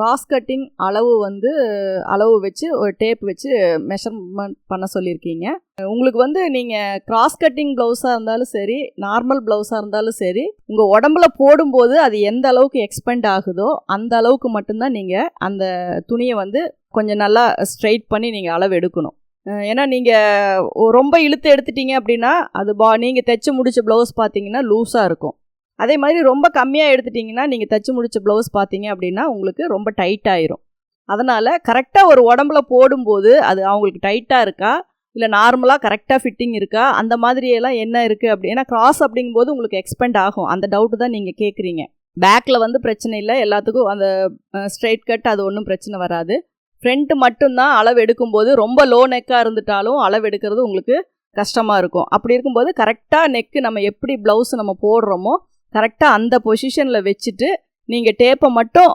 Cross cutting அளவு வந்து அளவு வச்சு ஒரு டேப் வச்சு மெஷர்மெண்ட் பண்ண சொல்லியிருக்கீங்க. உங்களுக்கு வந்து நீங்கள் கிராஸ் கட்டிங் ப்ளவுஸாக இருந்தாலும் சரி நார்மல் ப்ளவுஸாக இருந்தாலும் சரி உங்கள் உடம்புல போடும்போது அது எந்த அளவுக்கு எக்ஸ்பெண்ட் ஆகுதோ அந்த அளவுக்கு மட்டும்தான் நீங்கள் அந்த துணியை வந்து கொஞ்சம் நல்லா ஸ்ட்ரைட் பண்ணி நீங்கள் அளவு எடுக்கணும். ஏன்னா நீங்கள் ரொம்ப இழுத்து எடுத்துட்டீங்க அப்படின்னா அது பா நீங்கள் தைச்சு முடிச்ச ப்ளவுஸ் பார்த்தீங்கன்னா லூஸாக இருக்கும். அதே மாதிரி ரொம்ப கம்மியாக எடுத்துட்டிங்கன்னா நீங்கள் தைச்சி முடிச்ச ப்ளவுஸ் பார்த்தீங்க அப்படின்னா உங்களுக்கு ரொம்ப டைட் ஆயிரும். அதனால் கரெக்டாக ஒரு உடம்புல போடும்போது அது அவங்களுக்கு டைட்டாக இருக்கா? இல்லை நார்மலாக கரெக்டாக ஃபிட்டிங் இருக்கா? அந்த மாதிரியெல்லாம் என்ன இருக்குது அப்படி? ஏன்னா கிராஸ் அப்படிங்கும்போது உங்களுக்கு எக்ஸ்பெண்ட் ஆகும். அந்த டவுட்டு தான் நீங்கள் கேட்குறீங்க பேக்கில் வந்து பிரச்சனை இல்லை. எல்லாத்துக்கும் அந்த ஸ்ட்ரைட் கட் அது ஒன்றும் பிரச்சனை வராது. ஃப்ரண்ட்டு மட்டும்தான் அளவு எடுக்கும்போது ரொம்ப லோ நெக்காக இருந்துட்டாலும் அளவு எடுக்கிறது உங்களுக்கு கஷ்டமாக இருக்கும். அப்படி இருக்கும்போது கரெக்டாக நெக்கு நம்ம எப்படி ப்ளவுஸ் நம்ம போடுறோமோ கரெக்டாக அந்த பொசிஷனில் வச்சுட்டு நீங்கள் டேப்பை மட்டும்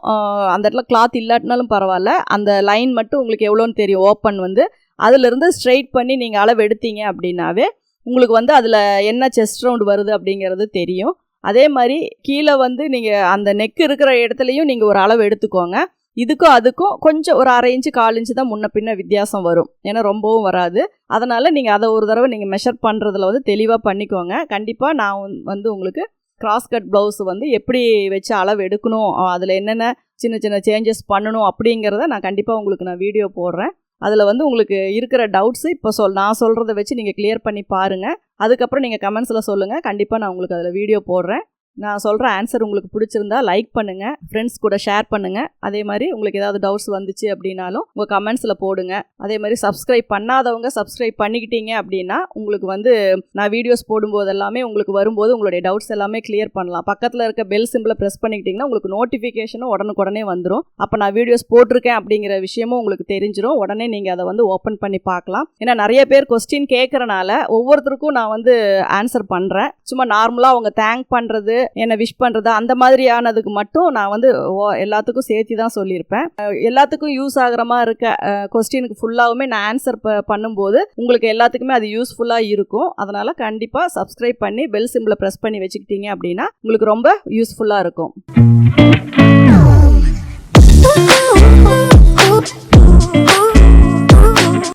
அந்த இடத்துல கிளாத் இல்லாட்டினாலும் பரவாயில்ல. அந்த லைன் மட்டும் உங்களுக்கு எவ்வளோன்னு தெரியும். ஓப்பன் வந்து அதிலிருந்து ஸ்ட்ரைட் பண்ணி நீங்கள் அளவு எடுத்தீங்க அப்படின்னாவே உங்களுக்கு வந்து அதில் என்ன செஸ்ட் ரவுண்டு வருது அப்படிங்கிறது தெரியும். அதே மாதிரி கீழே வந்து நீங்கள் அந்த நெக் இருக்கிற இடத்துலையும் நீங்கள் ஒரு அளவு எடுத்துக்கோங்க. இதுக்கும் அதுக்கும் கொஞ்சம் ஒரு அரை இன்ச்சு கால் இன்ச்சு தான் முன்ன பின்ன வித்தியாசம் வரும். ஏன்னா ரொம்பவும் வராது. அதனால் நீங்கள் அதை ஒரு தடவை நீங்கள் மெஷர் பண்ணுறதுல வந்து தெளிவாக பண்ணிக்கோங்க. கண்டிப்பாக நான் வந்து உங்களுக்கு கிராஸ் கட் ப்ளவுஸ் வந்து எப்படி வச்சு அளவு எடுக்கணும் அதில் என்னென்ன சின்ன சின்ன சேஞ்சஸ் பண்ணணும் அப்படிங்கிறத நான் கண்டிப்பாக உங்களுக்கு நான் வீடியோ போடுறேன். அதில் வந்து உங்களுக்கு இருக்கிற டவுட்ஸு இப்போ சொல் நான் சொல்கிறத வச்சு நீங்கள் கிளியர் பண்ணி பாருங்கள் அதுக்கப்புறம் நீங்கள் கமெண்ட்ஸில் சொல்லுங்கள் கண்டிப்பாக நான் உங்களுக்கு அதில் வீடியோ போடுறேன். நான் சொல்கிற ஆன்சர் உங்களுக்கு பிடிச்சிருந்தா லைக் பண்ணுங்கள் ஃப்ரெண்ட்ஸ் கூட ஷேர் பண்ணுங்கள் அதே மாதிரி உங்களுக்கு ஏதாவது டவுட்ஸ் வந்துச்சு அப்படின்னாலும் உங்கள் கமெண்ட்ஸில் போடுங்க. அதே மாதிரி சப்ஸ்கிரைப் பண்ணாதவங்க சப்ஸ்கிரைப் பண்ணிக்கிட்டீங்க அப்படின்னா உங்களுக்கு வந்து நான் வீடியோஸ் போடும்போது எல்லாமே உங்களுக்கு வரும்போது உங்களுடைய டவுட்ஸ் எல்லாமே கிளியர் பண்ணலாம். பக்கத்தில் இருக்க பெல் சிம்பிளை ப்ரெஸ் பண்ணிக்கிட்டிங்கன்னா உங்களுக்கு நோட்டிஃபிகேஷனும் உடனுக்குடனே வந்துடும் அப்போ நான் வீடியோஸ் போட்டிருக்கேன் அப்படிங்கிற விஷயமும் உங்களுக்கு தெரிஞ்சிடும் உடனே நீங்கள் அதை வந்து ஓப்பன் பண்ணி பார்க்கலாம். ஏன்னா நிறைய பேர் கொஸ்டின் கேட்குறனால ஒவ்வொருத்தருக்கும் நான் வந்து ஆன்சர் பண்ணுறேன் சும்மா நார்மலாக அவங்க தேங்க் பண்ணுறது என்னை விஷ் பண்ணுறது அந்த மாதிரியானதுக்கு மட்டும் நான் வந்து ஓ- எல்லாத்துக்கும் சேர்த்து தான் சொல்லியிருப்பேன் எல்லாத்துக்கும் யூஸ் ஆகிற மாதிரி இருக்க கொஸ்டினுக்கு ஃபுல்லாகவுமே நான் ஆன்சர் ப பண்ணும்போது உங்களுக்கு எல்லாத்துக்குமே அது யூஸ்ஃபுல்லாக இருக்கும். அதனால் கண்டிப்பாக சப்ஸ்கிரைப் பண்ணி பெல் சிம்பிளை ப்ரெஸ் பண்ணி வச்சுக்கிட்டீங்க அப்படின்னா உங்களுக்கு ரொம்ப யூஸ்ஃபுல்லாக இருக்கும்.